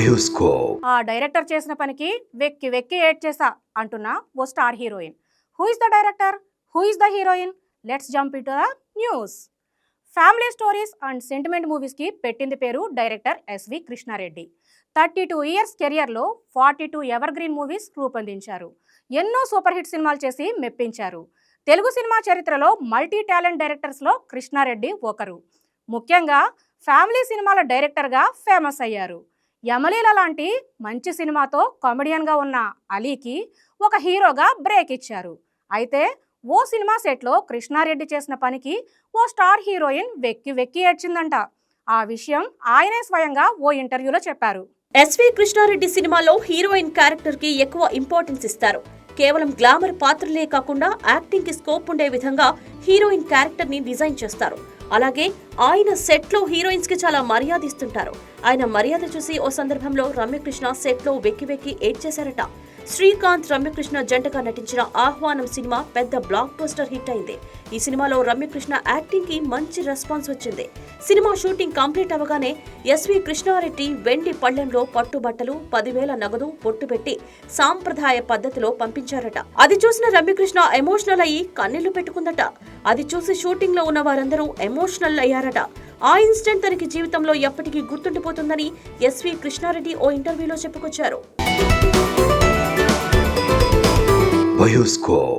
Bioscope ఆ director చేసిన పనికి వెక్కి వెక్కి ఏడ్ చేసా అంటున్న ఓ star heroine. Who is the director who is the heroine let's jump it the news family stories and sentiment మూవీస్కి పెట్టింది పేరు director SV Krishna Reddy. Thirty two years కెరియర్లో forty two evergreen movies రూపొందించారు. ఎన్నో super hit సినిమాలు చేసి మెప్పించారు. Telugu cinema చరిత్రలో మల్టీ టాలెంట్ డైరెక్టర్స్లో కృష్ణారెడ్డి ఒకరు. ముఖ్యంగా ఫ్యామిలీ సినిమాల డైరెక్టర్గా ఫేమస్ అయ్యారు. యమలీల లాంటి మంచి సినిమాతో కామెడియన్గా ఉన్న అలీకి ఒక హీరోగా బ్రేక్ ఇచ్చారు. అయితే ఓ సినిమా సెట్లో కృష్ణారెడ్డి చేసిన పనికి ఓ స్టార్ హీరోయిన్ వెక్కి వెక్కి ఏడ్చిందంట. ఆ విషయం ఆయనే స్వయంగా ఓ ఇంటర్వ్యూలో చెప్పారు. ఎస్వి కృష్ణారెడ్డి సినిమాలో హీరోయిన్ క్యారెక్టర్కి ఎక్కువ ఇంపార్టెన్స్ ఇస్తారు. కేవలం గ్లామర్ పాత్రలే కాకుండా యాక్టింగ్కి స్కోప్ ఉండే విధంగా హీరోయిన్ క్యారెక్టర్ని డిజైన్ చేస్తారు. అలాగే ఆయన సెట్లో హీరోయిన్స్కి చాలా మర్యాద ఇస్తుంటారు ఆయన మర్యాద చూసి ఓ సందర్భంలో రమ్యకృష్ణ సెట్లో వెక్కి వెక్కి ఏడ్చేశారట. శ్రీకాంత్ రమ్యకృష్ణ జంటగా నటించిన ఆహ్వానం సినిమా పెద్ద బ్లాక్ పోస్టర్ హిట్ అయింది. ఈ సినిమాలో రమ్యకృష్ణ యాక్టింగ్కి మంచి రెస్పాన్స్ వచ్చింది. సినిమా షూటింగ్ కంప్లీట్ అవగానే ఎస్వి కృష్ణారెడ్డి వెండి పళ్ళెంలో పట్టుబట్టలు పదివేల నగదు పొట్టు పెట్టి సాంప్రదాయ పద్ధతిలో పంపించారట. అది చూసిన రమ్యకృష్ణ ఎమోషనల్ అయ్యి కన్నీళ్ళు పెట్టుకుందట. అది చూసి షూటింగ్లో ఉన్న వారందరూ ఎమోషనల్ అయ్యారట. ఆ ఇన్సిడెంట్ తనకి జీవితంలో ఎప్పటికీ గుర్తుండిపోతుందని ఎస్వి కృష్ణారెడ్డి ఓ ఇంటర్వ్యూలో చెప్పుకొచ్చారు. బయోస్కోప్